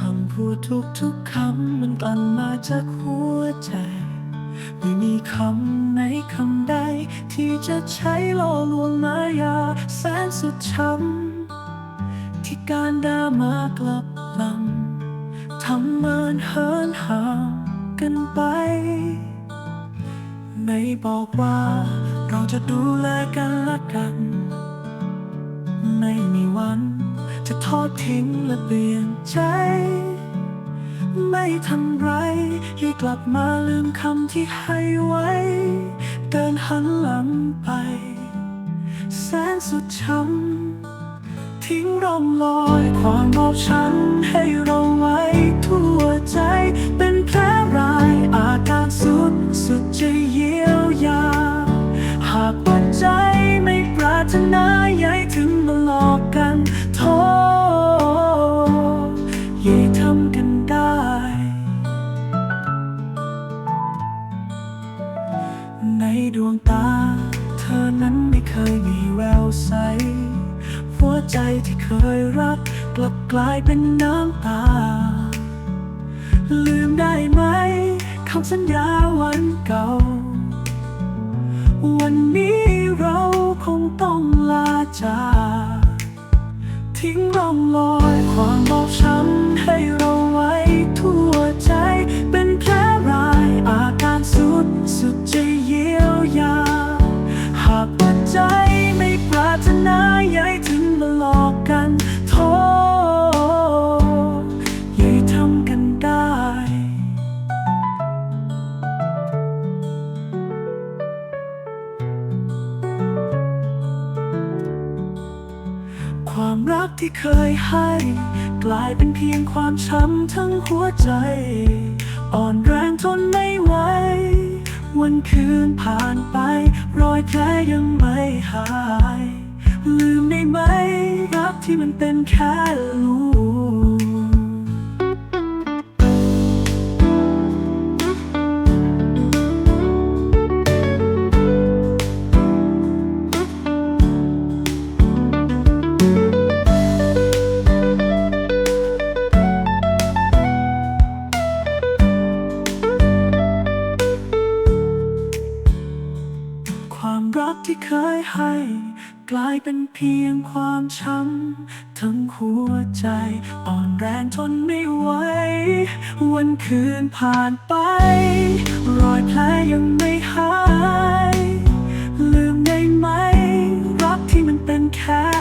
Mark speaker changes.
Speaker 1: ทุกทุกๆคำมันกลั่นมาจากหัวใจ ไม่มีคำไหนคำใด ที่จะใช้ล่อลวงมายาแสนสุดช้ำที่การด่ามากลับลำทำเมินเหินห่างกันไป ไม่บอกว่าเราจะดูแลกันละกัน ทอดทิ้งและเปลี่ยนใจ ไม่ทำไรให้กลับมาลืมคำที่ให้ไว้ เดินหันหลังไป แสนสุดช้ำทิ้งร่องรอยความบอบช้ำ ดวงตา เธอนั้นไม่เคยมีแววใส หัวใจที่เคยรัก กลับกลายเป็นน้ำตา ลืมได้ไหมคำสัญญาวันเก่า วันนี้เราคงต้องลาจากทิ้งร่องรอยความบอบ ความรักที่เคยให้ กลายเป็นเพียงความช้ำทั้งหัวใจ อ่อนแรงทนไม่ไหว วันคืนผ่านไป รอยแผลยังไม่หาย ลืมได้ไหมรักที่มันเป็นแค่ลูกควา รักที่เคยให้ กลายเป็นเพียงความช้ำ ทั้งหัวใจ อ่อนแรงทนไม่ไหว วันคืนผ่านไป รอยแผลยังไม่หาย ลืมได้ไหม รักที่มันเป็นแค่